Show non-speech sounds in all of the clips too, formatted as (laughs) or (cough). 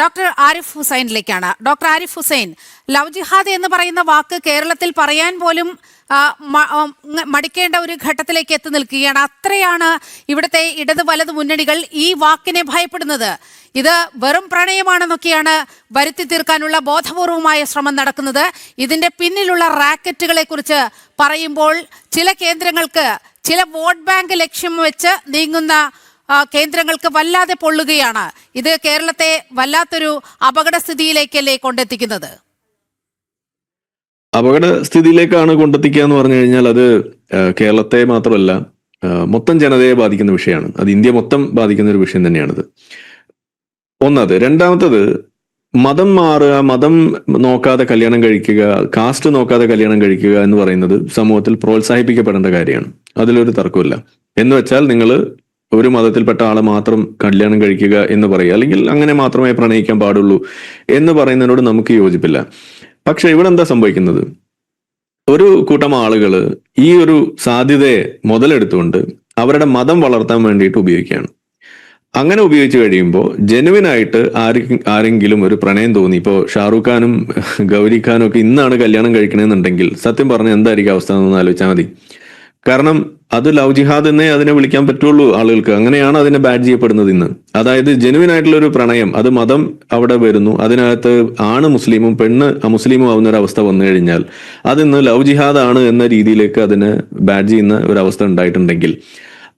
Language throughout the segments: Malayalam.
Doctor Arif ഹുസൈനിലേക്കാണ്. Doctor Arif Hussain love jihad എന്ന് പറയുന്ന വാക്ക് കേരളത്തിൽ പറയാൻ പോലും മടിക്കേണ്ട ഒരു ഘട്ടത്തിലേക്ക് എത്തി നിൽക്കുകയാണ്. അത്രയാണ് ഇവിടുത്തെ ഇടത് വലത് മുന്നണികൾ ഈ വാക്കിനെ ഭയപ്പെടുന്നത്. ഇത് വെറും പ്രണയമാണെന്നൊക്കെയാണ് വരുത്തി തീർക്കാനുള്ള ബോധപൂർവമായ ശ്രമം നടക്കുന്നത്. ഇതിന്റെ പിന്നിലുള്ള റാക്കറ്റുകളെ കുറിച്ച് പറയുമ്പോൾ ചില കേന്ദ്രങ്ങൾക്ക് ചില വോട്ട് ബാങ്ക് ലക്ഷ്യം വെച്ച് നീങ്ങുന്ന കേന്ദ്രങ്ങൾക്ക് വല്ലാതെ പൊള്ളുകയാണ്. ഇത് കേരളത്തെ വല്ലാത്തൊരു അപകടസ്ഥിതിയിലേക്കല്ലേ കൊണ്ടെത്തിക്കുന്നത്? അപകട സ്ഥിതിയിലേക്കാണ് കൊണ്ടെത്തിക്കുക എന്ന് പറഞ്ഞു കഴിഞ്ഞാൽ അത് കേരളത്തെ മാത്രമല്ല മൊത്തം ജനതയെ ബാധിക്കുന്ന വിഷയമാണ്. അത് ഇന്ത്യ മൊത്തം ബാധിക്കുന്ന ഒരു വിഷയം തന്നെയാണത്. ഒന്നത്. രണ്ടാമത്തത് മതം മാറുക മതം നോക്കാതെ കല്യാണം കഴിക്കുക കാസ്റ്റ് നോക്കാതെ കല്യാണം കഴിക്കുക എന്ന് പറയുന്നത് സമൂഹത്തിൽ പ്രോത്സാഹിപ്പിക്കപ്പെടേണ്ട കാര്യമാണ്. അതിലൊരു തർക്കമില്ല എന്ന് വെച്ചാൽ നിങ്ങൾ ഒരു മതത്തിൽപ്പെട്ട ആളെ മാത്രം കല്യാണം കഴിക്കുക എന്ന് പറയുക അല്ലെങ്കിൽ അങ്ങനെ മാത്രമേ പ്രണയിക്കാൻ പാടുള്ളൂ എന്ന് പറയുന്നതിനോട് നമുക്ക് യോജിപ്പില്ല. പക്ഷെ ഇവിടെ എന്താ സംഭവിക്കുന്നത്? ഒരു കൂട്ടം ആളുകൾ ഈ ഒരു സാധ്യതയെ മുതലെടുത്തുകൊണ്ട് അവരുടെ മതം വളർത്താൻ വേണ്ടിയിട്ട് ഉപയോഗിക്കുകയാണ്. അങ്ങനെ ഉപയോഗിച്ച് കഴിയുമ്പോൾ ജെനുവിനായിട്ട് ആര് ആരെങ്കിലും ഒരു പ്രണയം തോന്നി. ഇപ്പോൾ ഷാറൂഖ് ഖാനും ഗൗരി ഖാനും ഒക്കെ ഇന്നാണ് കല്യാണം കഴിക്കണമെന്നുണ്ടെങ്കിൽ സത്യം പറഞ്ഞാൽ എന്തായിരിക്കും അവസ്ഥ എന്നൊന്ന് ആലോചിച്ചാൽ മതി. കാരണം അത് ലവ് ജിഹാദ് എന്നേ അതിനെ വിളിക്കാൻ പറ്റുള്ളൂ ആളുകൾക്ക്. അങ്ങനെയാണ് അതിനെ ബാഡ് ചെയ്യപ്പെടുന്നത് ഇന്ന്. അതായത് ജെനുവിൻ ആയിട്ടുള്ള ഒരു പ്രണയം അത് മതം അവിടെ വരുന്നു. അതിനകത്ത് ആണ് മുസ്ലിമും പെണ്ണ് അമുസ്ലിമും ആവുന്ന ഒരു അവസ്ഥ വന്നു കഴിഞ്ഞാൽ അതിന്ന് ലവ് ജിഹാദ് ആണ് എന്ന രീതിയിലേക്ക് അതിനെ ബാഡ് ചെയ്യുന്ന ഒരു അവസ്ഥ ഉണ്ടായിട്ടുണ്ടെങ്കിൽ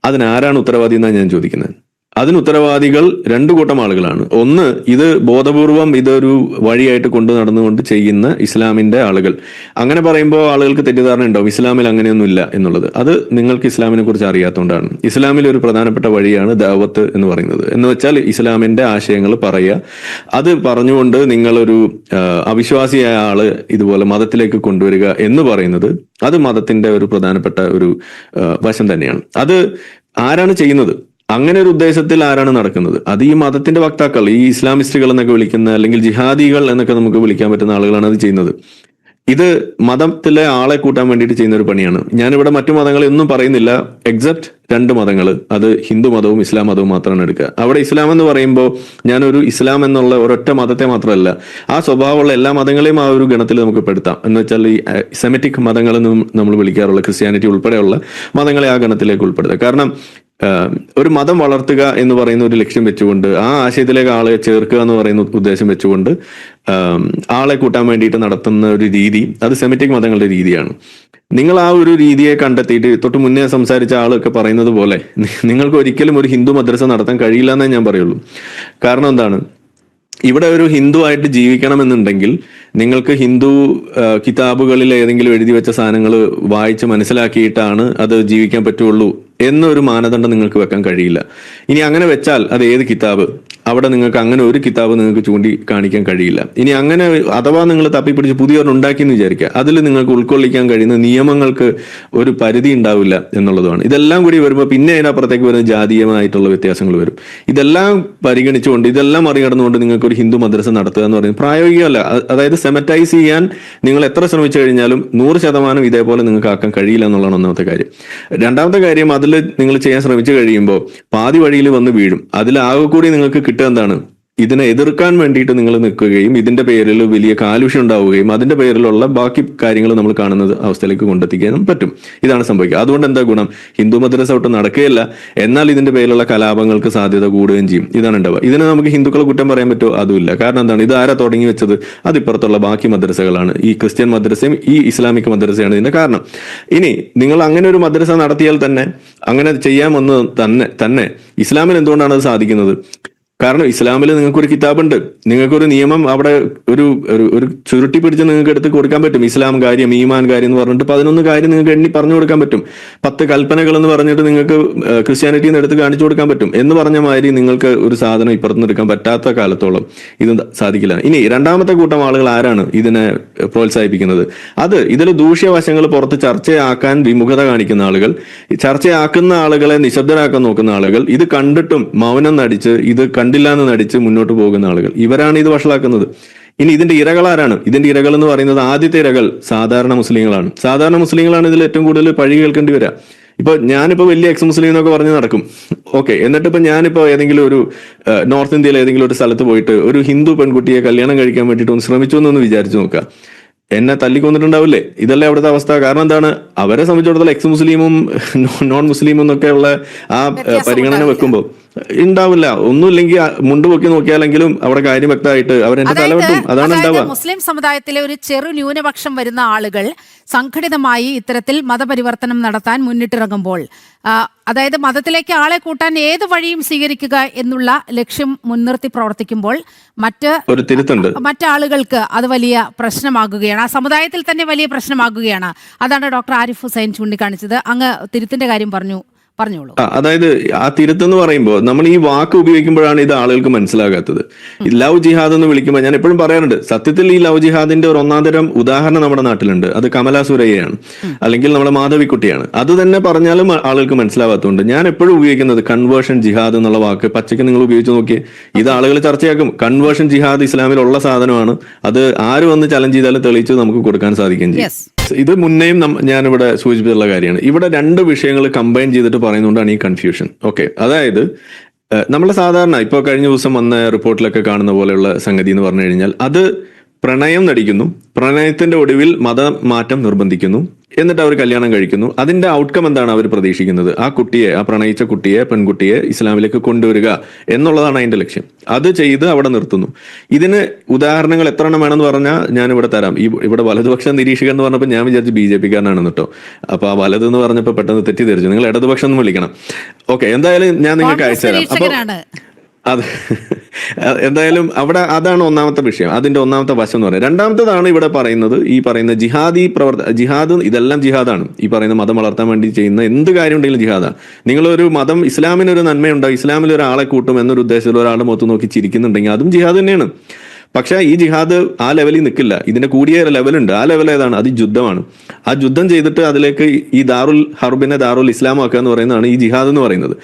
അതിനാരാണ് ഉത്തരവാദി എന്നാണ് ഞാൻ ചോദിക്കുന്നത്. അതിന് ഉത്തരവാദികൾ രണ്ടു കൂട്ടം ആളുകളാണ്. ഒന്ന് ഇത് ബോധപൂർവം ഇതൊരു വഴിയായിട്ട് കൊണ്ടു നടന്നുകൊണ്ട് ചെയ്യുന്ന ഇസ്ലാമിന്റെ ആളുകൾ. അങ്ങനെ പറയുമ്പോൾ ആളുകൾക്ക് തെറ്റിദ്ധാരണ ഉണ്ടാവും ഇസ്ലാമിൽ അങ്ങനെയൊന്നുമില്ല എന്നുള്ളത്. അത് നിങ്ങൾക്ക് ഇസ്ലാമിനെ കുറിച്ച് അറിയാത്തതുകൊണ്ടാണ് ഇസ്ലാമിൽ ഒരു പ്രധാനപ്പെട്ട വഴിയാണ് ദാവത്ത് എന്ന് പറയുന്നത്. എന്ന് വെച്ചാൽ ഇസ്ലാമിന്റെ ആശയങ്ങൾ പറയുക. അത് പറഞ്ഞുകൊണ്ട് നിങ്ങളൊരു അവിശ്വാസിയായ ആൾ ഇതുപോലെ മതത്തിലേക്ക് കൊണ്ടുവരിക എന്ന് പറയുന്നത് അത് മതത്തിന്റെ ഒരു പ്രധാനപ്പെട്ട ഒരു വശം തന്നെയാണ്. അത് ആരാണ് ചെയ്യുന്നത്? അങ്ങനെ ഒരു ഉദ്ദേശത്തിൽ ആരാണ് നടക്കുന്നത്? അത് ഈ മതത്തിന്റെ വക്താക്കൾ ഈ ഇസ്ലാമിസ്റ്റുകൾ എന്നൊക്കെ വിളിക്കുന്ന അല്ലെങ്കിൽ ജിഹാദികൾ എന്നൊക്കെ നമുക്ക് വിളിക്കാൻ പറ്റുന്ന ആളുകളാണ് അത് ചെയ്യുന്നത്. ഇത് മതത്തിലെ ആളെ കൂട്ടാൻ വേണ്ടിയിട്ട് ചെയ്യുന്ന ഒരു പണിയാണ്. ഞാനിവിടെ മറ്റു മതങ്ങളെ ഒന്നും പറയുന്നില്ല എക്സെപ്റ്റ് രണ്ട് മതങ്ങൾ അത് ഹിന്ദു മതവും ഇസ്ലാം മതവും മാത്രമാണ് എടുക്കുക. അവിടെ ഇസ്ലാം എന്ന് പറയുമ്പോൾ ഞാനൊരു ഇസ്ലാം എന്നുള്ള ഒരൊറ്റ മതത്തെ മാത്രമല്ല ആ സ്വഭാവമുള്ള എല്ലാ മതങ്ങളെയും ആ ഒരു ഗണത്തിൽ നമുക്ക് പെടുത്താം. എന്ന് വെച്ചാൽ ഈ സെമറ്റിക് മതങ്ങൾ നമ്മൾ വിളിക്കാറുള്ള ക്രിസ്ത്യാനിറ്റി ഉൾപ്പെടെയുള്ള മതങ്ങളെ ആ ഗണത്തിലേക്ക് ഉൾപ്പെടുത്തുക. കാരണം ഒരു മതം വളർത്തുക എന്ന് പറയുന്ന ഒരു ലക്ഷ്യം വെച്ചുകൊണ്ട് ആ ആശയത്തിലേക്ക് ആളെ ചേർക്കുക എന്ന് പറയുന്ന ഉദ്ദേശം വെച്ചുകൊണ്ട് ആളെ കൂട്ടാൻ വേണ്ടിയിട്ട് നടത്തുന്ന ഒരു രീതി അത് സെമിറ്റിക് മതങ്ങളുടെ രീതിയാണ്. നിങ്ങൾ ആ ഒരു രീതിയെ കണ്ടെത്തിയിട്ട് തൊട്ട് മുന്നേ സംസാരിച്ച ആളൊക്കെ പറയുന്നത് പോലെ നിങ്ങൾക്ക് ഒരിക്കലും ഒരു ഹിന്ദു മദ്രസ നടത്താൻ കഴിയില്ല എന്നേ ഞാൻ പറയുള്ളൂ. കാരണം എന്താണ്? ഇവിടെ ഒരു ഹിന്ദു ആയിട്ട് ജീവിക്കണമെന്നുണ്ടെങ്കിൽ നിങ്ങൾക്ക് ഹിന്ദു കിതാബുകളിൽ ഏതെങ്കിലും എഴുതി വെച്ച സാധനങ്ങൾ വായിച്ച് മനസ്സിലാക്കിയിട്ടാണ് അത് ജീവിക്കാൻ പറ്റുള്ളൂ എന്നൊരു മാനദണ്ഡം നിങ്ങൾക്ക് വെക്കാൻ കഴിയില്ല. ഇനി അങ്ങനെ വെച്ചാൽ അത് ഏത് കിതാബ്? അവിടെ നിങ്ങൾക്ക് അങ്ങനെ ഒരു കിതാബ് നിങ്ങൾക്ക് ചൂണ്ടി കാണിക്കാൻ കഴിയില്ല. ഇനി അങ്ങനെ അഥവാ നിങ്ങൾ തപ്പിപ്പിടിച്ച് ഉണ്ടാക്കി എന്ന് വിചാരിക്കുക അതിൽ നിങ്ങൾക്ക് ഉൾക്കൊള്ളിക്കാൻ കഴിയുന്ന നിയമങ്ങൾക്ക് ഒരു പരിധി ഉണ്ടാവില്ല എന്നുള്ളതാണ് ഇതെല്ലാം കൂടി വരുമ്പോൾ പിന്നെ അതിനപ്പുറത്തേക്ക് വരുന്ന ജാതീയമായിട്ടുള്ള വ്യത്യാസങ്ങൾ വരും. ഇതെല്ലാം പരിഗണിച്ചുകൊണ്ട് ഇതെല്ലാം മറികടന്നുകൊണ്ട് നിങ്ങൾക്ക് ഒരു ഹിന്ദു മദ്രസ നടത്തുക എന്ന് പറയുന്നത് പ്രായോഗികമല്ല. അതായത് സെമറ്റൈസ് ചെയ്യാൻ നിങ്ങൾ എത്ര ശ്രമിച്ചു കഴിഞ്ഞാലും നൂറ് ശതമാനം ഇതേപോലെ നിങ്ങൾക്ക് ആക്കാൻ കഴിയില്ല എന്നുള്ളതാണ് ഒന്നാമത്തെ കാര്യം. രണ്ടാമത്തെ കാര്യം അതിൽ നിങ്ങൾ ചെയ്യാൻ ശ്രമിച്ചു കഴിയുമ്പോൾ പാതി വഴിയിൽ വന്ന് വീഴും. അതിലാകെ കൂടി നിങ്ങൾക്ക് കിട്ടുക എന്താണ് ഇതിനെ എതിർക്കാൻ വേണ്ടിയിട്ട് നിങ്ങൾ നിൽക്കുകയും ഇതിന്റെ പേരിൽ വലിയ കാലുഷ്യം ഉണ്ടാവുകയും അതിന്റെ പേരിലുള്ള ബാക്കി കാര്യങ്ങൾ നമ്മൾ കാണുന്ന അവസ്ഥയിലേക്ക് കൊണ്ടെത്തിക്കാനും പറ്റും. ഇതാണ് സംഭവിക്കുക. അതുകൊണ്ട് എന്താ ഗുണം? ഹിന്ദു മദ്രസ ഒട്ടും നടക്കുകയില്ല. എന്നാൽ ഇതിന്റെ പേരിലുള്ള കലാപങ്ങൾക്ക് സാധ്യത കൂടുകയും ചെയ്യും. ഇതാണ് ഉണ്ടാവുക. ഇതിനെ നമുക്ക് ഹിന്ദുക്കളെ കുറ്റം പറയാൻ പറ്റുമോ? അതുമില്ല. കാരണം എന്താണ്? ഇത് ആരാ തുടങ്ങി വെച്ചത്? അതിപ്പുറത്തുള്ള ബാക്കി മദ്രസകളാണ്. ഈ ക്രിസ്ത്യൻ മദ്രസയും ഈ ഇസ്ലാമിക് മദ്രസയാണ് ഇതിന്റെ കാരണം. ഇനി നിങ്ങൾ അങ്ങനെ ഒരു മദ്രസ നടത്തിയാൽ തന്നെ അങ്ങനെ ചെയ്യാമെന്ന് തന്നെ തന്നെ ഇസ്ലാമിൽ എന്തുകൊണ്ടാണ് അത് സാധിക്കുന്നത്? കാരണം ഇസ്ലാമിൽ നിങ്ങൾക്ക് നിങ്ങൾക്കൊരു കിതാബുണ്ട്. നിങ്ങൾക്കൊരു നിയമം അവിടെ ഒരു ഒരു ഒരു ചുരുട്ടി പിടിച്ച് നിങ്ങൾക്ക് എടുത്ത് കൊടുക്കാൻ പറ്റും. ഇസ്ലാം കാര്യം ഈമാൻ കാര്യം എന്ന് പറഞ്ഞിട്ട് പതിനൊന്ന് കാര്യം നിങ്ങൾക്ക് എണ്ണി പറഞ്ഞു കൊടുക്കാൻ പറ്റും. പത്ത് കൽപ്പനകൾ എന്ന് പറഞ്ഞിട്ട് നിങ്ങൾക്ക് ക്രിസ്ത്യാനിറ്റിയിൽ നിന്ന് എടുത്ത് കാണിച്ചു കൊടുക്കാൻ പറ്റും. എന്ന് പറഞ്ഞ മാതിരി നിങ്ങൾക്ക് ഒരു സാധനം ഇപ്പുറത്തുനിന്ന് എടുക്കാൻ പറ്റാത്ത കാലത്തോളം ഇത് സാധിക്കില്ല. ഇനി രണ്ടാമത്തെ കൂട്ടം ആളുകൾ ആരാണ് ഇതിനെ പ്രോത്സാഹിപ്പിക്കുന്നത്? അത് ഇതിൽ ദൂഷ്യവശങ്ങൾ പുറത്ത് ചർച്ചയാക്കാൻ വിമുഖത കാണിക്കുന്ന ആളുകൾ ചർച്ചയാക്കുന്ന ആളുകളെ നിശബ്ദരാക്കാൻ നോക്കുന്ന ആളുകൾ ഇത് കണ്ടിട്ടും മൗനം നടിച്ച് ഇത് കണ്ടില്ല എന്ന് നടിച്ച് മുന്നോട്ട് പോകുന്ന ആളുകൾ. ഇവരാണ് ഇത് വഷളാക്കുന്നത്. ഇനി ഇതിന്റെ ഇരകൾ ആരാണ്? ഇതിന്റെ ഇരകൾ എന്ന് പറയുന്നത് ആദ്യത്തെ ഇരകൾ സാധാരണ മുസ്ലിങ്ങളാണ്. സാധാരണ മുസ്ലിങ്ങളാണ് ഇതിൽ ഏറ്റവും കൂടുതൽ പഴി കേൾക്കേണ്ടി വരിക ഇപ്പൊ ഞാനിപ്പോ വലിയ എക്സ് മുസ്ലിം എന്നൊക്കെ പറഞ്ഞ് നടക്കും. ഓക്കെ എന്നിട്ട് ഇപ്പൊ ഞാനിപ്പോ ഏതെങ്കിലും ഒരു നോർത്ത് ഇന്ത്യയിലെ ഏതെങ്കിലും ഒരു സ്ഥലത്ത് പോയിട്ട് ഒരു ഹിന്ദു പെൺകുട്ടിയെ കല്യാണം കഴിക്കാൻ വേണ്ടിയിട്ട് ഒന്ന് ശ്രമിച്ചു എന്നൊന്ന് വിചാരിച്ചു നോക്കുക എന്നെ തല്ലിക്കൊന്നിട്ടുണ്ടാവില്ലേ? ഇതല്ലേ അവിടുത്തെ അവസ്ഥ. കാരണം എന്താണ്? അവരെ സംബന്ധിച്ചിടത്തോളം എക്സ് മുസ്ലിമും നോൺ മുസ്ലിമും എന്നൊക്കെയുള്ള ആ ആ, പരിഗണന വെക്കുമ്പോൾ ഉണ്ടാവില്ല ഒന്നുമില്ലെങ്കിൽ മുണ്ട് പൊക്കി നോക്കിയാലെങ്കിലും അവിടെ കാര്യം വ്യക്തമായിട്ട് അവരെന്റെ എന്റെ തലവെട്ടും. വെട്ടും അതാണ് ഉണ്ടാവുക. മുസ്ലിം സമുദായത്തിലെ ഒരു ചെറു ന്യൂനപക്ഷം വരുന്ന ആളുകൾ സംഘടിതമായി ഇത്തരത്തിൽ മതപരിവർത്തനം നടത്താൻ മുന്നിട്ടിറങ്ങുമ്പോൾ അതായത് മതത്തിലേക്ക് ആളെ കൂട്ടാൻ ഏത് വഴിയും സ്വീകരിക്കുക എന്നുള്ള ലക്ഷ്യം മുൻനിർത്തി പ്രവർത്തിക്കുമ്പോൾ മറ്റ് മറ്റാളുകൾക്ക് അത് വലിയ പ്രശ്നമാകുകയാണ്. ആ സമുദായത്തിൽ തന്നെ വലിയ പ്രശ്നമാകുകയാണ്. അതാണ് ഡോക്ടർ ആരിഫ് ഹുസൈൻ ചൂണ്ടിക്കാണിച്ചത്. അങ്ങ് തിരുത്തിന്റെ കാര്യം പറഞ്ഞു. പറഞ്ഞോളൂ. അതായത് ആ തിരുത്ത് എന്ന് പറയുമ്പോൾ നമ്മൾ ഈ വാക്ക് ഉപയോഗിക്കുമ്പോഴാണ് ഇത് ആളുകൾക്ക് മനസ്സിലാകാത്തത്. ലവ് ജിഹാദ് എന്ന് വിളിക്കുമ്പോൾ ഞാൻ എപ്പോഴും പറയാറുണ്ട് സത്യത്തിൽ ഈ ലവ് ജിഹാദിന്റെ ഒരു ഒന്നാം തരം ഉദാഹരണം നമ്മുടെ നാട്ടിലുണ്ട്. അത് കമലാ സുരയ്യയാണ്. അല്ലെങ്കിൽ നമ്മുടെ മാധവിക്കുട്ടിയാണ്. അത് തന്നെ പറഞ്ഞാലും ആളുകൾക്ക് മനസ്സിലാവാത്തതുകൊണ്ട് ഞാൻ എപ്പോഴും ഉപയോഗിക്കുന്നത് കൺവേർഷൻ ജിഹാദ് എന്നുള്ള വാക്ക്. പച്ചയ്ക്ക് നിങ്ങൾ ഉപയോഗിച്ച് നോക്കിയേ ഇത് ആളുകൾ ചർച്ചയാക്കും. കൺവേർഷൻ ജിഹാദ് ഇസ്ലാമിലുള്ള സാധനമാണ്. അത് ആര് വന്ന് ചലഞ്ച് ചെയ്താലും തെളിയിച്ച് നമുക്ക് കൊടുക്കാൻ സാധിക്കുകയും ചെയ്യും. ഇത് മുന്നേയും ഞാനിവിടെ സൂചിപ്പിച്ചുള്ള കാര്യമാണ്. ഇവിടെ രണ്ട് വിഷയങ്ങൾ കമ്പൈൻ ചെയ്തിട്ട് പറയുന്നതുകൊണ്ടാണ് ഈ കൺഫ്യൂഷൻ ഓക്കെ അതായത് നമ്മൾ സാധാരണ ഇപ്പോൾ കഴിഞ്ഞ ദിവസം വന്ന റിപ്പോർട്ടിലൊക്കെ കാണുന്ന പോലെയുള്ള സംഗതി എന്ന് പറഞ്ഞു കഴിഞ്ഞാൽ അത് പ്രണയം നടിക്കുന്നു. പ്രണയത്തിന്റെ ഒടുവിൽ മതമാറ്റം നിർബന്ധിക്കുന്നു. എന്നിട്ട് അവർ കല്യാണം കഴിക്കുന്നു. അതിന്റെ ഔട്ട്കം എന്താണ് അവർ പ്രതീക്ഷിക്കുന്നത്? ആ കുട്ടിയെ ആ പ്രണയിച്ച കുട്ടിയെ പെൺകുട്ടിയെ ഇസ്ലാമിലേക്ക് കൊണ്ടുവരിക എന്നുള്ളതാണ് അതിന്റെ ലക്ഷ്യം. അത് ചെയ്ത് അവിടെ നിർത്തുന്നു. ഇതിന് ഉദാഹരണങ്ങൾ എത്ര എണ്ണം വേണമെന്ന് പറഞ്ഞാൽ ഞാൻ ഇവിടെ തരാം. ഈ ഇവിടെ വലതുപക്ഷ നിരീക്ഷകൻ എന്ന് പറഞ്ഞപ്പോൾ ഞാൻ വിചാരിച്ചു ബി ജെ പിക്കാരനാണ് കേട്ടോ. അപ്പൊ ആ വലത് എന്ന് പറഞ്ഞപ്പോൾ പെട്ടെന്ന് തെറ്റിദ്ധരിച്ചു. നിങ്ങൾ ഇടതുപക്ഷം എന്ന് വിളിക്കണം. ഓക്കെ എന്തായാലും ഞാൻ നിങ്ങൾക്ക് അയച്ചു തരാം അപ്പൊ അത് എന്തായാലും അവിടെ അതാണ് ഒന്നാമത്തെ വിഷയം. അതിന്റെ ഒന്നാമത്തെ വശം എന്ന് പറയുന്നത്. രണ്ടാമത്തേതാണ് ഇവിടെ പറയുന്നത് ഈ പറയുന്ന ജിഹാദി പ്രവർത്ത ജിഹാദ് ഇതെല്ലാം ജിഹാദാണ്. ഈ പറയുന്ന മതം വളർത്താൻ വേണ്ടി ചെയ്യുന്ന എന്ത് കാര്യം ഉണ്ടെങ്കിലും ജിഹാദാണ് നിങ്ങളൊരു മതം ഇസ്ലാമിനൊരു നന്മയുണ്ടോ? ഇസ്ലാമിൽ ഒരാളെ കൂട്ടും എന്നൊരു ഉദ്ദേശത്തിൽ ഒരാളുടെ മുഖത്ത് നോക്കി ചിരിക്കുന്നുണ്ടെങ്കിൽ അതും ജിഹാദ് തന്നെയാണ്. പക്ഷേ ഈ ജിഹാദ് ആ ലെവലിൽ നിൽക്കില്ല. ഇതിന്റെ കൂടിയ ലെവലുണ്ട് ആ ലെവൽ ഏതാണ്? അത് യുദ്ധമാണ്. ആ യുദ്ധം ചെയ്തിട്ട് അതിലേക്ക് ഈ ദാറുൽ ഹർബിനെ ദാറുൽ ഇസ്ലാം ആക്കുക എന്ന് പറയുന്നതാണ് ഈ ജിഹാദ് എന്ന് പറയുന്നത്.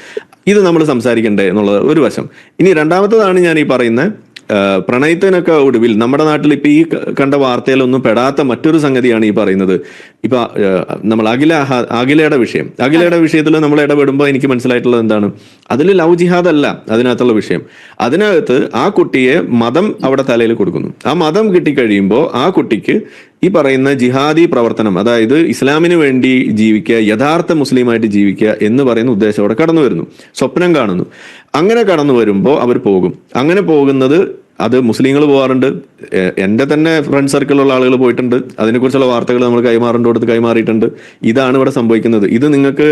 ഇത് നമ്മൾ സംസാരിക്കണ്ടേ എന്നുള്ളത് ഒരു വശം. ഇനി രണ്ടാമത്തതാണ് ഞാൻ ഈ പറയുന്ന പ്രണയത്തിനൊക്കെ ഒടുവിൽ നമ്മുടെ നാട്ടിൽ ഇപ്പൊ ഈ കണ്ട വാർത്തയിലൊന്നും പെടാത്ത മറ്റൊരു സംഗതിയാണ് ഈ പറയുന്നത്. ഇപ്പൊ നമ്മൾ അഖില അഖിലയുടെ വിഷയം. അഖിലയുടെ വിഷയത്തിൽ നമ്മൾ ഇടപെടുമ്പോൾ എനിക്ക് മനസ്സിലായിട്ടുള്ളത് എന്താണ്? അതിൽ ലവ് ജിഹാദ് അല്ല അതിനകത്തുള്ള വിഷയം. അതിനകത്ത് ആ കുട്ടിയെ മതം അവിടെ തലയിൽ കൊടുക്കുന്നു. ആ മതം കിട്ടിക്കഴിയുമ്പോൾ ആ കുട്ടിക്ക് ഈ പറയുന്ന ജിഹാദി പ്രവർത്തനം അതായത് ഇസ്ലാമിന് വേണ്ടി ജീവിക്കുക യഥാർത്ഥ മുസ്ലിമായിട്ട് ജീവിക്കുക എന്ന് പറയുന്ന ഉദ്ദേശം അവിടെ കടന്നു വരുന്നു. സ്വപ്നം കാണുന്നു. അങ്ങനെ കടന്നു വരുമ്പോൾ അവർ പോകും. അങ്ങനെ പോകുന്നത് അത് മുസ്ലിങ്ങൾ പോകാറുണ്ട് എന്റെ തന്നെ ഫ്രണ്ട് സർക്കിളിലുള്ള ആളുകൾ പോയിട്ടുണ്ട്. അതിനെക്കുറിച്ചുള്ള വാർത്തകൾ നമ്മൾ കൈമാറേണ്ട കൊടുത്ത് കൈമാറിയിട്ടുണ്ട്. ഇതാണ് ഇവിടെ സംഭവിക്കുന്നത്. ഇത് നിങ്ങൾക്ക്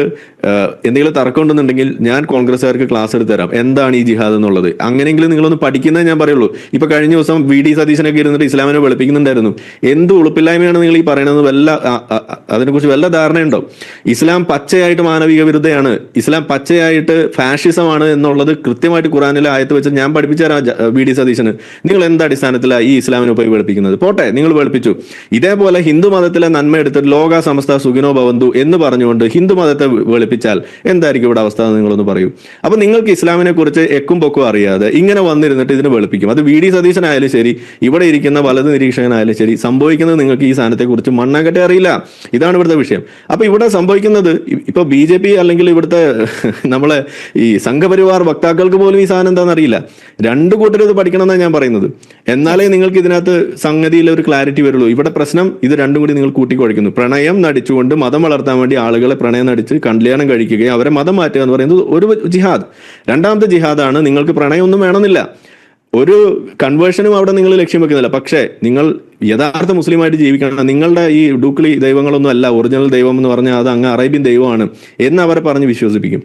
എന്തെങ്കിലും തർക്കം ഉണ്ടെന്നുണ്ടെങ്കിൽ ഞാൻ കോൺഗ്രസ്സുകാർക്ക് ക്ലാസ് എടുത്ത് തരാം. എന്താണ് ഈ ജിഹാദ് എന്നുള്ളത്? അങ്ങനെയെങ്കിലും നിങ്ങളൊന്ന് പഠിക്കുന്നേ ഞാൻ പറയുള്ളൂ. ഇപ്പൊ കഴിഞ്ഞ ദിവസം വി ഡി സതീശനൊക്കെ ഇരുന്നിട്ട് ഇസ്ലാമിനെ വെളുപ്പിക്കുന്നുണ്ടായിരുന്നു. എന്ത് ഉളുപ്പില്ലായ്മയാണ് നിങ്ങൾ ഈ പറയുന്നത് വല്ല അതിനെക്കുറിച്ച് വല്ല ധാരണയുണ്ടോ? ഇസ്ലാം പച്ചയായിട്ട് മാനവിക വിരുദ്ധയാണ്. ഇസ്ലാം പച്ചയായിട്ട് ഫാഷിസമാണ് എന്നുള്ളത് കൃത്യമായിട്ട് ഖുറാനിലെ ആയത്ത് വെച്ച് ഞാൻ പഠിപ്പിച്ചു തരാം വി ഡി സതീശന്. നിങ്ങൾ എന്ത് അടിസ്ഥാനത്തിലാണ് ഈ ഇസ്ലാമിനെ പോയി വെളുപ്പിക്കുന്നത്? പോട്ടെ നിങ്ങൾ വെളുപ്പിച്ചു. ഇതേപോലെ ഹിന്ദു മതത്തിലെ നന്മ എടുത്ത് ലോക സമസ്ത സുഖിനോ ഭവന്തു എന്ന് പറഞ്ഞുകൊണ്ട് ഹിന്ദു മതത്തെ വെളുപ്പിച്ചാൽ എന്തായിരിക്കും ഇവിടെ അവസ്ഥ നിങ്ങളൊന്ന് പറയൂ. അപ്പൊ നിങ്ങൾക്ക് ഇസ്ലാമിനെ കുറിച്ച് എക്കും പൊക്കും അറിയാതെ ഇങ്ങനെ വന്നിരുന്നിട്ട് ഇതിനെ വെളുപ്പിക്കും. അത് വി ഡി സതീശനായാലും ശരി ഇവിടെ ഇരിക്കുന്ന വലത് നിരീക്ഷകനായാലും ശരി സംഭവിക്കുന്നത് നിങ്ങൾക്ക് ഈ സാധനത്തെ കുറിച്ച് മണ്ണാകട്ടെ അറിയില്ല. ഇതാണ് ഇവിടുത്തെ വിഷയം. അപ്പൊ ഇവിടെ സംഭവിക്കുന്നത് ഇപ്പൊ ബി ജെ പി അല്ലെങ്കിൽ ഇവിടുത്തെ (laughs) നമ്മളെ ഈ സംഘപരിവാർ വക്താക്കൾക്ക് പോലും ഈ സാധനം എന്താണെന്ന് അറിയില്ല. രണ്ടു കൂട്ടരും ഇത് പഠിക്കണം ഞാൻ പറയുന്നത്. എന്നാലേ നിങ്ങൾക്ക് ഇതിനകത്ത് സംഗതിയിൽ ഒരു ക്ലാരിറ്റി വരുള്ളൂ. ഇവിടെ പ്രശ്നം ഇത് രണ്ടും കൂടി നിങ്ങൾ കൂട്ടിക്കുഴയ്ക്കുന്നു പ്രണയം നടിച്ചുകൊണ്ട് മതം വളർത്താൻ വേണ്ടി ആളുകളെ പ്രണയം നടിച്ച് കല്യാണം കഴിക്കുകയും അവരെ മതം മാറ്റുക എന്ന് പറയുന്നത് ഒരു ജിഹാദ്. രണ്ടാമത്തെ ജിഹാദാണ് നിങ്ങൾക്ക് പ്രണയം ഒന്നും വേണമെന്നില്ല. ഒരു കൺവേർഷനും അവിടെ നിങ്ങൾ ലക്ഷ്യം വെക്കുന്നില്ല. പക്ഷേ നിങ്ങൾ യഥാർത്ഥ മുസ്ലിമായിട്ട് ജീവിക്കണം. നിങ്ങളുടെ ഈ ഡൂക്ലി ദൈവങ്ങളൊന്നും അല്ല. ഒറിജിനൽ ദൈവം എന്ന് പറഞ്ഞാൽ അത് അങ്ങ് അറേബ്യൻ ദൈവമാണ് എന്ന് അവരെ പറഞ്ഞ് വിശ്വസിപ്പിക്കും.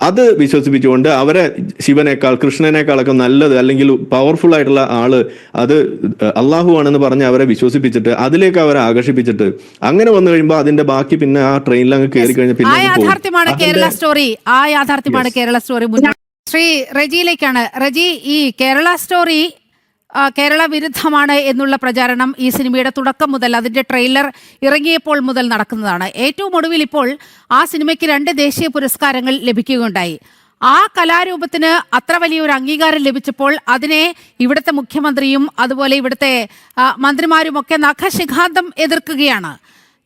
അത് വിശ്വസിപ്പിച്ചുകൊണ്ട് അവരെ ശിവനേക്കാൾ കൃഷ്ണനേക്കാളൊക്കെ നല്ലത് അല്ലെങ്കിൽ പവർഫുൾ ആയിട്ടുള്ള ആൾ അത് അള്ളാഹു ആണെന്ന് പറഞ്ഞ് അവരെ വിശ്വസിപ്പിച്ചിട്ട് അതിലേക്ക് അവരെ ആകർഷിപ്പിച്ചിട്ട് അങ്ങനെ വന്നു കഴിയുമ്പോൾ അതിന്റെ ബാക്കി പിന്നെ ആ ട്രെയിനിൽ അങ്ങ് കയറി കഴിഞ്ഞാൽ പിന്നെ. യാഥാർത്ഥ്യമാണ് കേരള സ്റ്റോറി ആ യാഥാർത്ഥ്യമാണ് കേരള സ്റ്റോറി ശ്രീ റജിയിലേക്കാണ്. റജി ഈ കേരള സ്റ്റോറി കേരള വിരുദ്ധമാണ് എന്നുള്ള പ്രചാരണം ഈ സിനിമയുടെ തുടക്കം മുതൽ അതിന്റെ ട്രെയിലർ ഇറങ്ങിയപ്പോൾ മുതൽ നടക്കുന്നതാണ്. ഏറ്റവും ഒടുവിൽ ഇപ്പോൾ ആ സിനിമയ്ക്ക് രണ്ട് ദേശീയ പുരസ്കാരങ്ങൾ ലഭിക്കുകയുണ്ടായി. ആ കലാരൂപത്തിന് അത്ര വലിയൊരു അംഗീകാരം ലഭിച്ചപ്പോൾ അതിനെ ഇവിടുത്തെ മുഖ്യമന്ത്രിയും അതുപോലെ ഇവിടുത്തെ മന്ത്രിമാരുമൊക്കെ നഖശിഖാന്തം എതിർക്കുകയാണ്.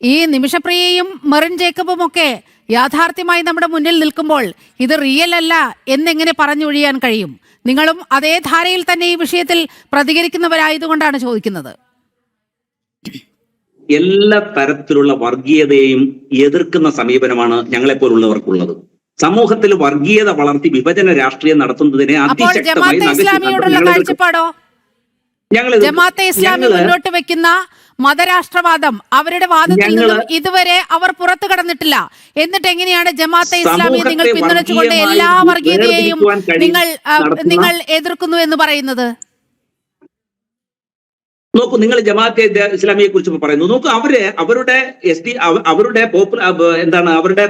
ഈ നിമിഷപ്രിയയും മെറിൻ ജേക്കബും ഒക്കെ യാഥാർത്ഥ്യമായി നമ്മുടെ മുന്നിൽ നിൽക്കുമ്പോൾ ഇത് റിയൽ അല്ല എന്നെങ്ങനെ പറഞ്ഞൊഴിയാൻ കഴിയും? നിങ്ങളും അതേ ധാരയിൽ തന്നെ ഈ വിഷയത്തിൽ പ്രതികരിക്കുന്നവരായതുകൊണ്ടാണ് ചോദിക്കുന്നത്. എല്ലാ തരത്തിലുള്ള വർഗീയതയെയും എതിർക്കുന്ന സമീപനമാണ് ഞങ്ങളെ പോലുള്ളവർക്കുള്ളത് സമൂഹത്തിൽ വർഗീയത വളർത്തി വിഭജന രാഷ്ട്രീയം നടത്തുന്നതിനെ അതിശക്തമായി ഞങ്ങൾ ജമാഅത്തെ ഇസ്ലാമി മുന്നോട്ട് വെക്കുന്ന മതരാഷ്ട്രവാദം. അവരുടെ വാദത്തിൽ നിന്നും ഇതുവരെ അവർ പുറത്തു കടന്നിട്ടില്ല. എന്നിട്ട് എങ്ങനെയാണ് ജമാഅത്തെ ഇസ്ലാമിയെ നിങ്ങൾ പിന്തുണച്ചുകൊണ്ട് എല്ലാ വർഗീയതയെയും നിങ്ങൾ നിങ്ങൾ എതിർക്കുന്നു എന്ന് പറയുന്നത്? നോക്കൂ നിങ്ങൾ ജമാഅത്തെ ഇസ്ലാമിയെ കുറിച്ച് പറയുന്നു. നോക്കൂ അവർ അവരുടെ എസ് ഡി അവരുടെ പോപ്പുലർ എന്താണ് അവരുടെ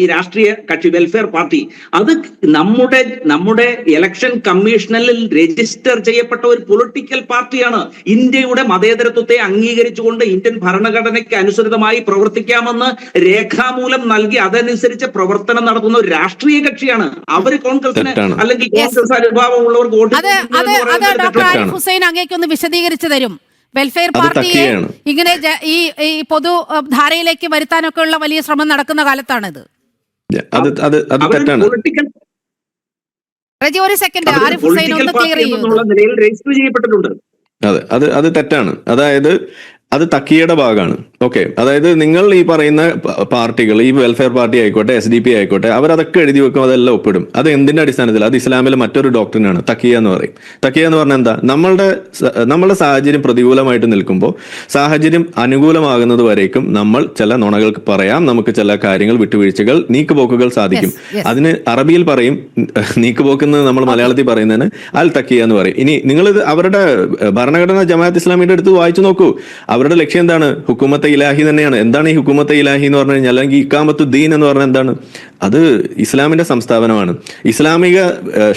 ഈ രാഷ്ട്രീയ കക്ഷി വെൽഫെയർ പാർട്ടി അത് നമ്മുടെ നമ്മുടെ ഇലക്ഷൻ കമ്മീഷനിൽ രജിസ്റ്റർ ചെയ്യപ്പെട്ട ഒരു പൊളിറ്റിക്കൽ പാർട്ടിയാണ്. ഇന്ത്യയുടെ മതേതരത്വത്തെ അംഗീകരിച്ചുകൊണ്ട് ഇന്ത്യൻ ഭരണഘടനയ്ക്ക് അനുസൃതമായി പ്രവർത്തിക്കാമെന്ന് രേഖാമൂലം നൽകി അതനുസരിച്ച് പ്രവർത്തനം നടത്തുന്ന ഒരു രാഷ്ട്രീയ കക്ഷിയാണ്. അവർ കോൺഗ്രസിന്. അല്ലെങ്കിൽ. കോൺഗ്രസ് അനുഭാവമുള്ളവർക്ക് വോട്ട് ഹുസൈൻ അങ്ങേക്കൊന്ന് വിശദീകരിച്ചു തരും. വെൽഫെയർ പാർട്ടിയെ ഇങ്ങനെ ഈ ഈ പൊതു ധാരയിലേക്ക് വരുത്താനൊക്കെ ഉള്ള വലിയ ശ്രമം നടക്കുന്ന കാലത്താണിത്. അത് അത് അത് തെറ്റാണ്. റജി ഒരു സെക്കൻഡ് ആരിഫ് ഹുസൈൻ ഒന്ന് ക്ലിയർ ചെയ്യുന്നു അതെ അത് അത് തെറ്റാണ്. അതായത് അത് തക്കിയുടെ ഭാഗമാണ്. ഓക്കെ അതായത് നിങ്ങൾ ഈ പറയുന്ന പാർട്ടികൾ ഈ വെൽഫെയർ പാർട്ടി ആയിക്കോട്ടെ എസ് ഡി പി ആയിക്കോട്ടെ അവരതൊക്കെ എഴുതി വെക്കും അതെല്ലാം ഒപ്പിടും. അത് എന്തിന്റെ അടിസ്ഥാനത്തിൽ? അത് ഇസ്ലാമിലെ മറ്റൊരു ഡോക്ടറിനാണ് തക്കിയ എന്ന് പറയും. തക്കിയ എന്ന് പറഞ്ഞാൽ എന്താ? നമ്മളുടെ നമ്മളുടെ സാഹചര്യം പ്രതികൂലമായിട്ട് നിൽക്കുമ്പോൾ സാഹചര്യം അനുകൂലമാകുന്നത് വരേക്കും നമ്മൾ ചില നുണകൾക്ക് പറയാം നമുക്ക് ചില കാര്യങ്ങൾ വിട്ടുവീഴ്ചകൾ നീക്കുപോക്കുകൾ സാധിക്കും. അതിന് അറബിയിൽ പറയും നീക്കുപോക്കെന്ന് നമ്മൾ മലയാളത്തിൽ പറയുന്നതിന് അൽ തക്കിയ എന്ന് പറയും. ഇനി നിങ്ങൾ അവരുടെ ഭരണഘടന ജമാഅത്ത് ഇസ്ലാമിയുടെ അടുത്ത് വായിച്ചു നോക്കൂ. അവരുടെ ലക്ഷ്യം എന്താണ്? ഹുക്കുമത്തെ ഇലാഹി തന്നെയാണ്. എന്താണ് ഈ ഹുക്കുമത്തെ ഇലാഹി എന്ന് പറഞ്ഞു കഴിഞ്ഞാൽ അല്ലെങ്കിൽ ഇക്കാമത്തു ദീൻ എന്ന് പറഞ്ഞാൽ എന്താണ്? അത് ഇസ്ലാമിന്റെ സംസ്ഥാപനമാണ്. ഇസ്ലാമിക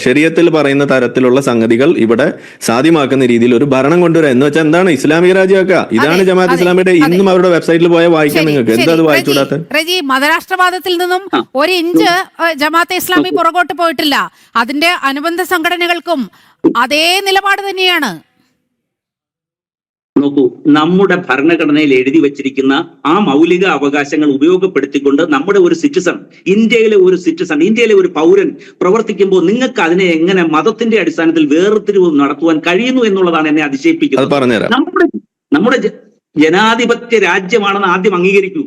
ശരീരത്തിൽ ശരീഅത്തിൽ പറയുന്ന തരത്തിലുള്ള സംഗതികൾ ഇവിടെ സാധ്യമാക്കുന്ന രീതിയിൽ ഒരു ഭരണം കൊണ്ടുവരാം. എന്ന് വെച്ചാൽ എന്താണ്? ഇസ്ലാമിക രാജ്യമാക്കുക. ഇതാണ് അതെ, ജമാഅത്ത് ഇസ്ലാമിയുടെ ഇന്നും അവരുടെ വെബ്സൈറ്റിൽ പോയാൽ വായിക്കാം നിങ്ങൾക്ക്. എന്താ അത് വായിച്ചുകൂടാത്ത റജി മതരാഷ്ട്രവാദത്തിൽ നിന്നും ഒരു ഇഞ്ച് ജമാഅത്ത് ജമാഅത്തെ ഇസ്ലാമി പുറകോട്ട് പോയിട്ടില്ല. അതിന്റെ അനുബന്ധ സംഘടനകൾക്കും അതേ നിലപാട് തന്നെയാണ്. നോക്കൂ നമ്മുടെ ഭരണഘടനയിൽ എഴുതി വച്ചിരിക്കുന്ന ആ മൗലിക അവകാശങ്ങൾ ഉപയോഗപ്പെടുത്തിക്കൊണ്ട് നമ്മുടെ ഒരു സിറ്റിസൺ ഇന്ത്യയിലെ ഒരു സിറ്റിസൺ ഇന്ത്യയിലെ ഒരു പൗരൻ പ്രവർത്തിക്കുമ്പോൾ നിങ്ങൾക്ക് അതിനെ എങ്ങനെ മതത്തിന്റെ അടിസ്ഥാനത്തിൽ വേർതിരിവ് നടത്തുവാൻ കഴിയുന്നു എന്നുള്ളതാണ് എന്നെ അത് അതിശയിപ്പിക്കുന്നത് നമ്മുടെ നമ്മുടെ ജനാധിപത്യ രാജ്യമാണെന്ന് ആദ്യം അംഗീകരിക്കൂ.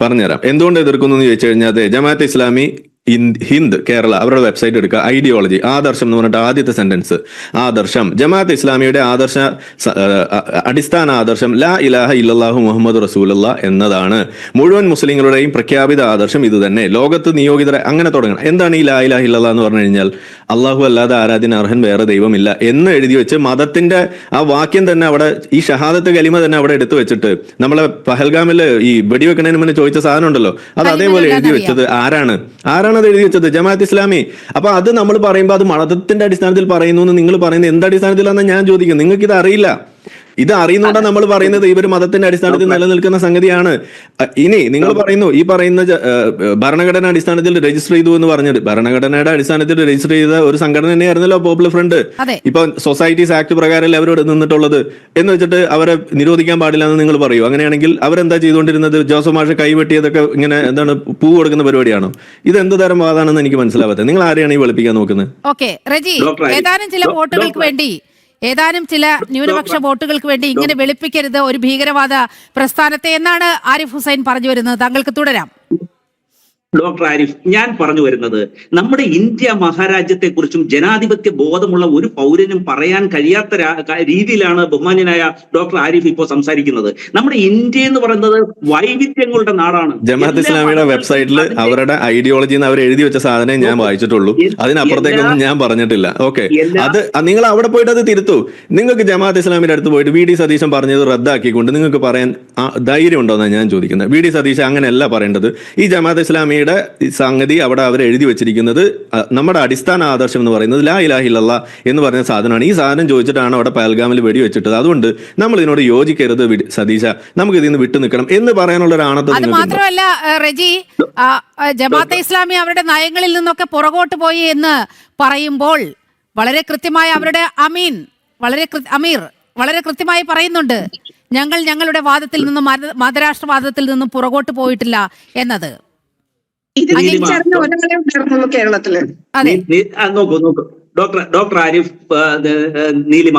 പറഞ്ഞുതരാം എന്തുകൊണ്ട് എതിർക്കുന്നു എന്ന് ചോദിച്ചു കഴിഞ്ഞാൽ ജമാഅത്ത് ഇസ്ലാമി ഹിന്ദ് കേരള അവരുടെ വെബ്സൈറ്റ് എടുക്കുക. ഐഡിയോളജി ആദർശം എന്ന് പറഞ്ഞിട്ട് ആദ്യത്തെ സെന്റൻസ് ആദർശം. ജമാഅത്ത് ഇസ്ലാമിയുടെ ആദർശ അടിസ്ഥാന ആദർശം. ലാ ഇലാഹ ഇല്ലാഹു മുഹമ്മദ് റസൂലുള്ള എന്നതാണ്. മുഴുവൻ മുസ്ലിങ്ങളുടെയും പ്രഖ്യാപിത ആദർശം ഇത് തന്നെ ലോകത്ത് നിയോഗിതരെ അങ്ങനെ തുടങ്ങണം. എന്താണ് ഈ ലാ ഇലാഹ ഇല്ലാ എന്ന് പറഞ്ഞു കഴിഞ്ഞാൽ അള്ളാഹു അല്ലാതെ ആരാധന അർഹൻ വേറെ ദൈവമില്ല എന്ന് എഴുതി വെച്ച് മതത്തിന്റെ ആ വാക്യം തന്നെ അവിടെ ഈ ഷഹാദത്ത് കലിമ തന്നെ അവിടെ എടുത്തു വെച്ചിട്ട് നമ്മളെ പഹൽഗാമിൽ ഈ വെടിവെക്കണതിന് മുന്നേ ചോദിച്ച സാധനം ഉണ്ടല്ലോ അത് അതേപോലെ എഴുതി വെച്ചത് ആരാണ്? ആരാണ് അത് എഴുതി വെച്ചത്? ജമാഅത്ത് ഇസ്ലാമി. അപ്പൊ അത് നമ്മൾ പറയുമ്പോൾ അത് മതത്തിന്റെ അടിസ്ഥാനത്തിൽ പറയുന്നു എന്ന് നിങ്ങൾ പറയുന്നത് എന്ത് അടിസ്ഥാനത്തിലാണെന്ന് ഞാൻ ചോദിക്കും നിങ്ങൾക്ക് ഇത് അറിയില്ല. ഇത് അറിയുന്നോണ്ടാണ് നമ്മൾ പറയുന്നത് ഇവർ മതത്തിന്റെ അടിസ്ഥാനത്തിൽ നിലനിൽക്കുന്ന സംഗതിയാണ്. ഇനി നിങ്ങൾ പറയുന്നു ഈ പറയുന്ന ഭരണഘടന അടിസ്ഥാനത്തിൽ രജിസ്റ്റർ ചെയ്തു എന്ന് പറഞ്ഞത്. ഭരണഘടനയുടെ അടിസ്ഥാനത്തിൽ രജിസ്റ്റർ ചെയ്ത ഒരു സംഘടന തന്നെയായിരുന്നല്ലോ പോപ്പുലർ ഫ്രണ്ട് ഇപ്പൊ സൊസൈറ്റീസ് ആക്ട് പ്രകാരമല്ലേ അവരോട് നിന്നിട്ടുള്ളത്. എന്ന് വെച്ചിട്ട് അവരെ നിരോധിക്കാൻ പാടില്ല എന്ന് നിങ്ങൾ പറയൂ. അങ്ങനെയാണെങ്കിൽ അവരെന്താ ചെയ്തുകൊണ്ടിരുന്നത്? ജോസഫ് മാഷ കൈവെട്ടിയതൊക്കെ ഇങ്ങനെ എന്താണ് പൂ കൊടുക്കുന്ന പരിപാടിയാണോ? ഇത് എന്ത് തരം വാദാണെന്ന് എനിക്ക് മനസ്സിലാവാത്തത്. നിങ്ങൾ ആരെയാണ് ഈ വെളുപ്പിക്കാൻ നോക്കുന്നത്? ഓക്കെ റജി ഏതാനും ചില വോട്ടുകൾക്ക് വേണ്ടി ഏതാനും ചില ന്യൂനപക്ഷ വോട്ടുകൾക്ക് വേണ്ടി ഇങ്ങനെ വെളുപ്പിക്കരുത് ഒരു ഭീകരവാദ പ്രസ്ഥാനത്തെ എന്നാണ് ആരിഫ് ഹുസൈൻ പറഞ്ഞു വരുന്നത്. താങ്കൾക്ക് തുടരാം. ഡോക്ടർ ആരിഫ് ഞാൻ പറഞ്ഞു വരുന്നത് നമ്മുടെ ഇന്ത്യ മഹാരാജ്യത്തെ കുറിച്ചും ജനാധിപത്യ ബോധമുള്ള ഒരു പൗരനും പറയാൻ കഴിയാത്ത രീതിയിലാണ് ബഹുമാന്യനായ ഡോക്ടർ ആരിഫ് ഇപ്പോൾ സംസാരിക്കുന്നത്. നമ്മുടെ ഇന്ത്യ എന്ന് പറയുന്നത് വൈവിധ്യങ്ങളുടെ നാടാണ്. ജമാഅത്ത് ഇസ്ലാമിയുടെ വെബ്സൈറ്റിൽ അവരുടെ ഐഡിയോളജി എന്ന് അവർ എഴുതി വെച്ച സാധനം ഞാൻ വായിച്ചിട്ടുള്ളൂ. അതിനപ്പുറത്തേക്കൊന്നും ഞാൻ പറഞ്ഞിട്ടില്ല. ഓക്കെ അത് നിങ്ങൾ അവിടെ പോയിട്ട് അത് തിരുത്തു. നിങ്ങൾക്ക് ജമാഅത്ത് ഇസ്ലാമിന്റെ അടുത്ത് പോയിട്ട് വി ഡി സതീശൻ പറഞ്ഞത് റദ്ദാക്കിക്കൊണ്ട് നിങ്ങൾക്ക് പറയാൻ ധൈര്യം ഉണ്ടോന്നാണ് ഞാൻ ചോദിക്കുന്നത്. വി ഡി സതീശൻ അങ്ങനെയല്ല പറയേണ്ടത്. ഈ ജമാഅത്ത് ഇസ്ലാമിയുടെ ഈ സംഗതി അവിടെ അവർ എഴുതി വെച്ചിരിക്കുന്നത് നമ്മുടെ അടിസ്ഥാന ആദർശം എന്ന് പറയുന്നത് ലാ ഇലാഹില്ല എന്ന് പറയുന്ന സാധനമാണ്. ഈ സാധനം ചോദിച്ചിട്ടാണ് അവിടെ പയൽഗാമിൽ വെടിവെച്ചിട്ടത്. അതുകൊണ്ട് നമ്മൾ ഇതിനോട് യോജിക്കരുത് സതീശ. നമുക്ക് ഇതിൽ നിന്ന് വിട്ടു നിൽക്കണം എന്ന് പറയാനുള്ള ഒരു ആണത്ത് മാത്രമല്ല റെജി ജമാഅത്തെ ഇസ്ലാമി അവരുടെ നയങ്ങളിൽ നിന്നൊക്കെ പുറകോട്ട് പോയി എന്ന് പറയുമ്പോൾ വളരെ കൃത്യമായ അവരുടെ അമീൻ വളരെ അമീർ വളരെ കൃത്യമായി പറയുന്നുണ്ട്. ഞങ്ങൾ ഞങ്ങളുടെ വാദത്തിൽ നിന്നും മത- മതരാഷ്ട്രവാദത്തിൽ നിന്നും പുറകോട്ട് പോയിട്ടില്ല എന്നത്. ഇത് നീലിമ, തിരിച്ചറിഞ്ഞ ഒരാളെ ഉണ്ടായിരുന്നുള്ളൂ കേരളത്തിൽ. നോക്കൂ നോക്കൂ. ഡോക്ടർ ഡോക്ടർ ആരിഫ് നീലിമ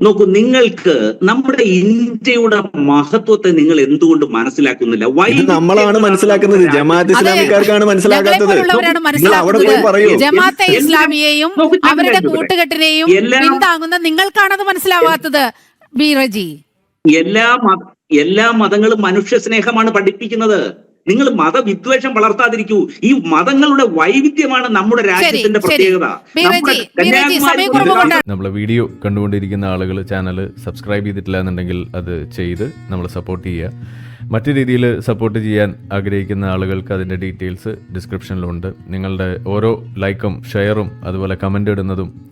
നോക്കൂ നിങ്ങൾക്ക് നമ്മുടെ ഇന്ത്യയുടെ മഹത്വത്തെ നിങ്ങൾ എന്തുകൊണ്ട് മനസ്സിലാക്കുന്നില്ല? വൈ നമ്മളാണ് മനസ്സിലാക്കുന്നത്. ജമാഅത്തെ ജമാഅത്ത് അതെ. ഇസ്ലാമിക്കാർക്കാണ് മനസ്സിലാക്കാത്തത്. അവിടെ പോയി പറയൂ. ജമാഅത്തെ ഇസ്ലാമിയെയും അവരുടെ. കൂട്ടുകെട്ടിനെയും പിന്താങ്ങുന്ന നിങ്ങൾക്കാണത് മനസ്സിലാവാത്തത് ബീറജി. എല്ലാ എല്ലാ മതങ്ങളും മനുഷ്യ സ്നേഹമാണ് പഠിപ്പിക്കുന്നത്. നിങ്ങൾ മതവിദ്വേഷം വളർത്താതിരിക്കൂ. ഈ മതങ്ങളുടെ വൈവിധ്യമാണ് നമ്മുടെ രാജ്യത്തിന്റെ പ്രത്യേകത. നമ്മളെ വീഡിയോ കണ്ടുകൊണ്ടിരിക്കുന്ന ആളുകൾ ചാനൽ സബ്സ്ക്രൈബ് ചെയ്തിട്ടില്ല എന്നുണ്ടെങ്കിൽ അത് ചെയ്ത് നമ്മളെ സപ്പോർട്ട് ചെയ്യുക. മറ്റു രീതിയിൽ സപ്പോർട്ട് ചെയ്യാൻ ആഗ്രഹിക്കുന്ന ആളുകൾക്ക് അതിന്റെ ഡീറ്റെയിൽസ് ഡിസ്ക്രിപ്ഷനിലുണ്ട് നിങ്ങളുടെ ഓരോ ലൈക്കും ഷെയറും അതുപോലെ കമന്റ് ഇടുന്നതും